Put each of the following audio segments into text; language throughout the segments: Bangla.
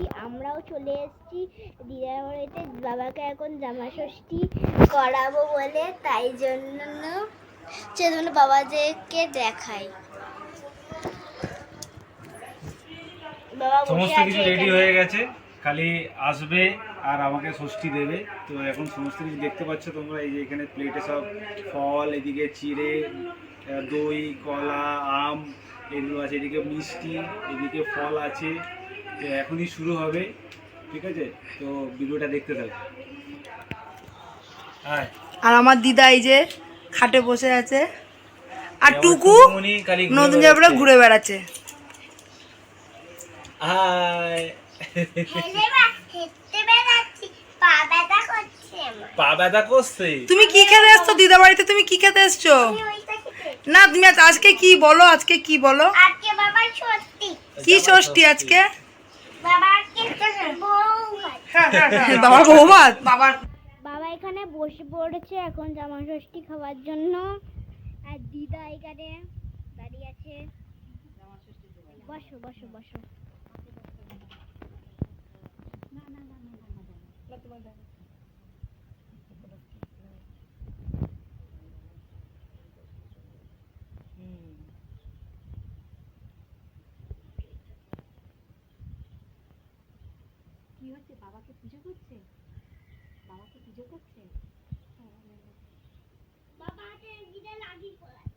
ষষ্ঠী। আমরাও চলে এসেছি। দিদার বাড়িতে বাবাকে এখন জামা ষষ্ঠী করাবো বলে তাই জন্য সেজন্য বাবাদেরকে দেখাই সমস্ত কিছু রেডি হয়ে গেছে। খালি আসবে আর আমাকে ষষ্ঠী দেবে। তো এখন সমস্ত কিছু দেখতে পাচ্ছ তোমরা। এই যে এখানে প্লেটে সব ফল এদিকে চিড়ে দই কলা আম এগুলো আছে। এদিকে মিষ্টি এদিকে ফল আছে। এখনই শুরু হবে ঠিক আছে? তো ভিডিওটা দেখতে থাকো। আর আমার দিদা এই যে খাটে বসে আছে। আর টুকু নতুন জায়গাটা ঘুরে বেড়াচ্ছে। পা ব্যথা করছে। তুমি কি খেতে এসছো দিদা বাড়িতে? তুমি কি খেতে এসছো? আমি ওইটা খেতে না তুমি আজকে কি বলো? আজকে কি বলো? আজকে বাবার ষষ্ঠী। কি ষষ্ঠী আজকে। বাবার বউ ভাত বাবার বাবা এখানে বসে পড়েছে এখন জামা ষষ্ঠী খাওয়ার জন্য আর দিদা এখানে দাঁড়িয়ে আছে বসো বসো বসো বাবাকে দিদা লাগি পড়ায়।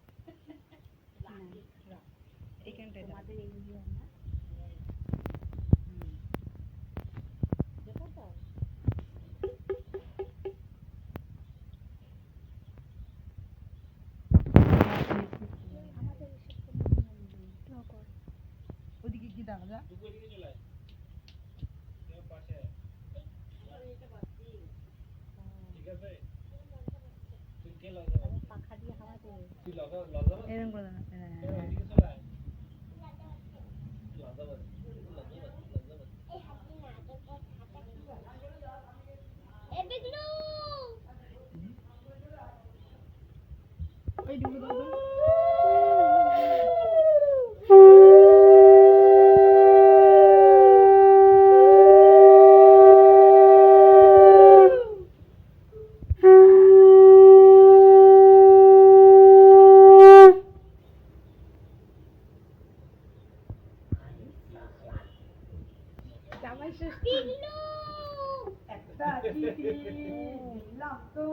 ওদিকে কি দেখা যায় এরকম করে। দাও। হ্যাঁ, হ্যাঁ। এ বিগলু বিগলু মন ধরে না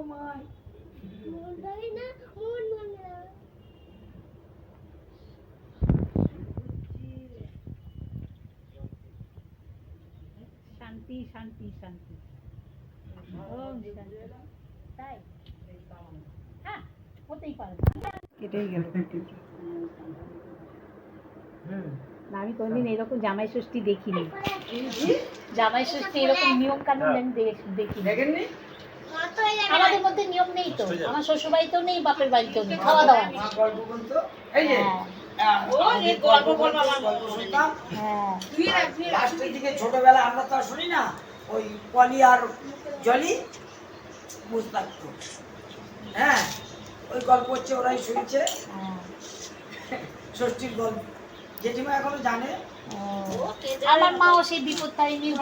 মন মনে না শান্তি শান্তি শান্তি ওম শান্তি তাই হ্যাঁ হতেই পারে কেটেই গেল না আমি কোনদিন এরকম জামাই ষষ্ঠী দেখিনি। জামাই ষষ্ঠী এরকম নিয়ম কানুন আমি দেখিনি। হয়ে আমাদের মধ্যে নিয়ম নেই তো। আমার শ্বশুর বাড়িতেও নেই বাপের বাড়িতেও নেই খাওয়া দাওয়া নেই। হ্যাঁ। হ্যাঁ লাস্টের দিকে ছোটবেলা আমরা তো আর শুনি না ওই পলি আর জলি বুঝতাম হ্যাঁ ওই গল্প হচ্ছে ওরাই শুনছে। হ্যাঁ। ষষ্ঠীর গল্প। জেঠিমা এখনও জানে। আমার মাও সেই বিপদ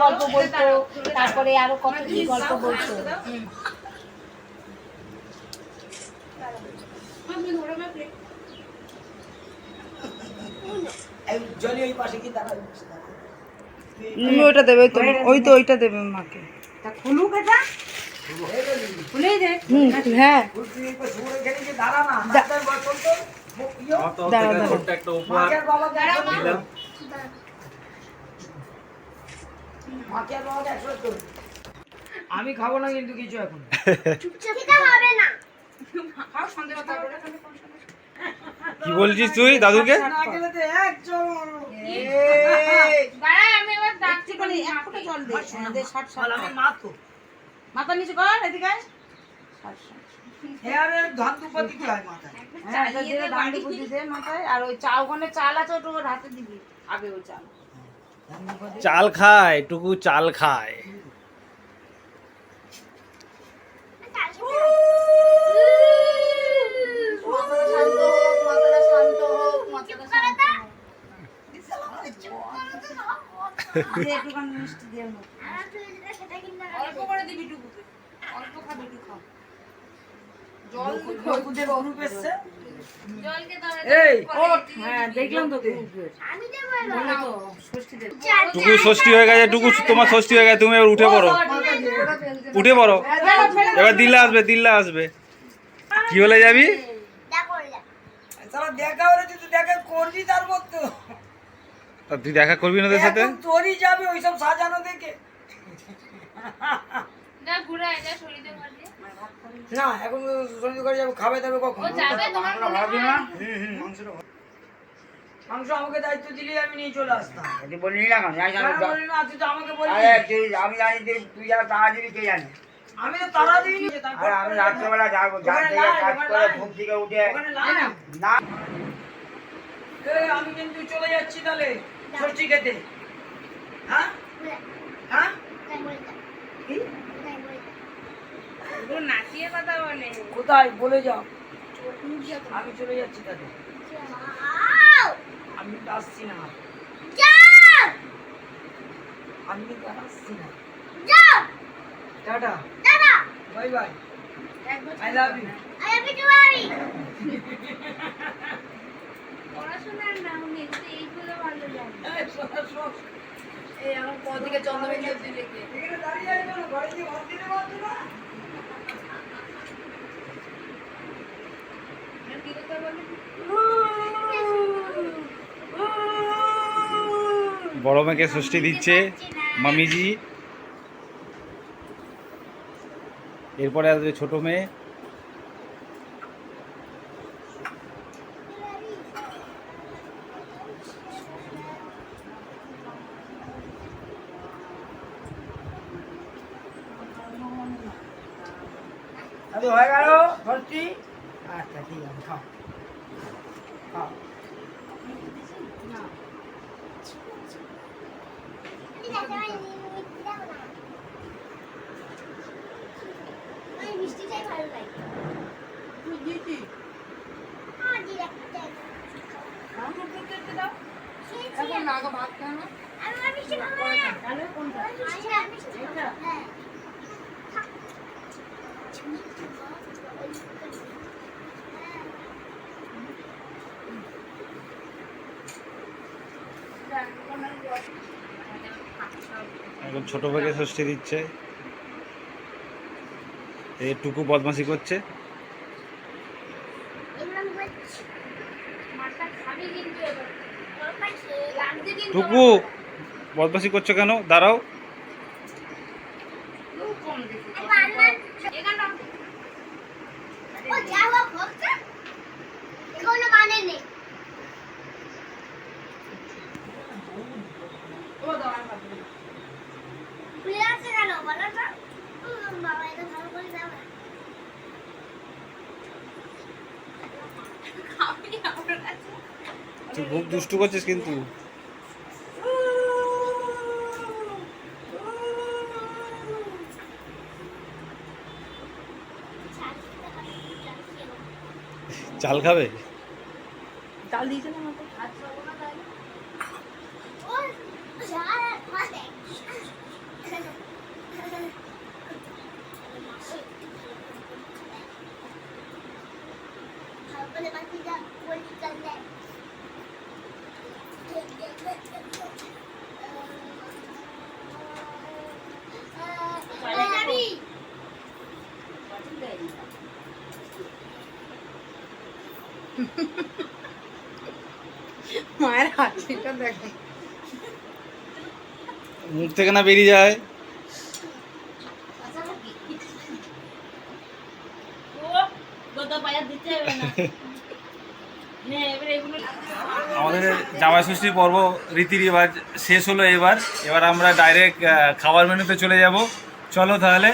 গল্প বলতো তারপরে আরও কত কি গল্প বলতো। জলি ওই পাশে কি দাঁড়ায় তুমি ওইটা দেবে ওই তো ওই তো ওইটা দেবে মাকে। খুলুক এটা। হুম হ্যাঁ। দাঁড়া না আমি খাব না কিন্তু কিছু এখন। সেটা হবে না কি বলছিস তুই দাদুকে? মাথা নিচে কর এদিকে হেয়ারের ধান দুপা দিতে হয় মাথায়। হ্যাঁ আর ওই চা ওখানে চাল আছে ওটা হাতে দিবি আগে ওই চাল। ধান দুপা দিয়ে চাল খায় টুকু চাল খায়। অল্প করে দিবি টুকুকে অল্প খাবি একটু টুকু ষষ্ঠী হয়ে গেছে টুকু তোমার ষষ্ঠী হয়ে গেছে তুমি এবার উঠে পড়ো। উঠে পড়ো। এবার দিল্লা আসবে দিল্লা আসবে। কি বলে যাবি? দেখো হলে তুই দেখা করবি তার মধ্যে। তা তুই দেখা করবি না ওদের সাথে? তোরই যাবে ওইসব সাজানো দেখে। না এখন সঞ্জয় করে যাবে খাবে দাবে কখন? মাংস আমাকে দায়িত্ব দিলে আমি নিয়ে চলে আসতাম। তুই বললি না কেন? জানি কেন বললি না তুই তো আমাকে বললি। আমি জানি তুই তুই যা তাড়া দিবি কে জানি? আমি তো তারা দিইনি। যে তারপর আরে আমি রাত্রেবেলা যাব যার ওখানে থেকে লাই, কাজ করে ঘুম থেকে উঠে। না আমি কিন্তু চলে যাচ্ছি তাহলে ষষ্ঠী খেতে। হ্যাঁ? হ্যাঁ? কি? তাই বলে যা নাচিয়ে কথা বলে কোথায়? বলে যাও। আমি চলে যাচ্ছি তাহলে। আমি তো আসছি না। আমি আর আসছি না। Tata. Bye bye. I love you I love you পড়াশোনার নাম নেই এইগুলো ভালো লাগে। এই আমার পদিকে চন্দ্রবিন্দু দিলে এখানে দাঁড়িয়ে আছে কেন? ঘরে কি ভাত দিতে পারছ না? কি কথা বলে বড় মেয়েকে ষষ্ঠী দিচ্ছে মামিজি। এরপরে আসবে ছোট মেয়ে। হয়ে গেল ষষ্ঠী আচ্ছা ঠিক আছে, খাও। ঠিক আছে আমি মিষ্টি দাও না আমি মিষ্টি চাই ভালো লাগে তুই দিদি আমার দিয়ে রাখতে আমাকে করতে দাও খেয়েছি এখন না গো ভাত খাও না আমি আমার মিষ্টি খাব না তাহলে কোনটা আমি মিষ্টি খাব, মিষ্টি খাব। হ্যাঁ এখন ছোট ভাগে ষষ্ঠী দিচ্ছে। এই টুকু বদমাসি করছে। টুকু বদমাসি করছ কেন? দাঁড়াও খুব কম দেখি আর বান্নার এখানটা ও যাওয়া হচ্ছে এখনও বানে নেই ও দাও আর ভাত দিই। খুলে আছে কেন বলো তো উম, বাবা এটা ভালো করে দাও না। খাবি আমার কাছে তুই খুব দুষ্টু করছিস কিন্তু। চাল খাবে? চাল দিয়েছে না আমাকে ও যারা খাবে বলে বাকি যা বলি কান্দে যাবি মায়ের হাসিটা দেখো। মুখ থেকে না বেরিয়ে যায়। আমাদের জামাই ষষ্ঠী পর্ব রীতি রেওয়াজ শেষ হলো এবার। এবার আমরা ডাইরেক্ট খাবার মেনুতে চলে যাব। চলো তাহলে।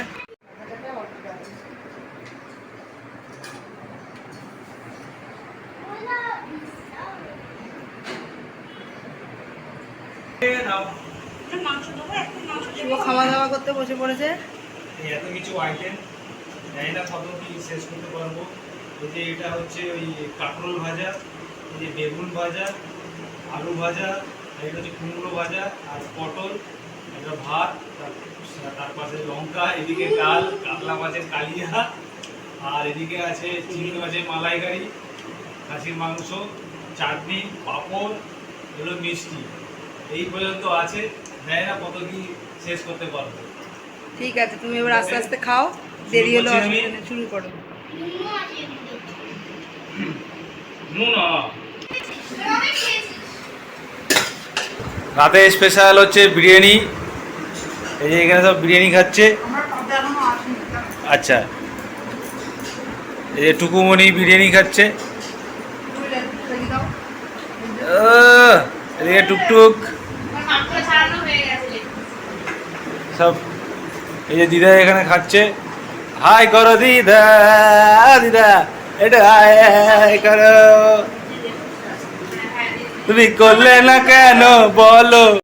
শুভ খাওয়া দাওয়া করতে বসে পড়েছে। এই এত কিছু আইটেম জানি না কত কি শেষ করতে পারব। এই যে এটা হচ্ছে ওই কাঁকরোল ভাজা এই যে বেগুন ভাজা আলু ভাজা এটা হচ্ছে কুমড়ো ভাজা আর পটল একটা ভাত তার- তার পাশে লঙ্কা এদিকে ডাল কাতলা মাছের কালিয়া আর এদিকে আছে চিংড়ি মাছের মালাইকারি খাসির মাংস চাটনি পাঁপড় এগুলো মিষ্টি। এই পর্যন্ত আছে। দেয় না কত কি শেষ করতে পারব? ঠিক আছে তুমি এবার আস্তে আস্তে খাও। দেরি হলো শুরু করো। রাতে স্পেশাল হচ্ছে বিরিয়ানি। এই যে এখানে সব বিরিয়ানি খাচ্ছে। আচ্ছা। এই যে টুকুমণি বিরিয়ানি খাচ্ছে। এদিকে টুকটুক। সব এই যে দিদা এখানে খাচ্ছে। হাই করো দিদা দিদা, এটা হাই করো। তুমি করলে না কেন বলো?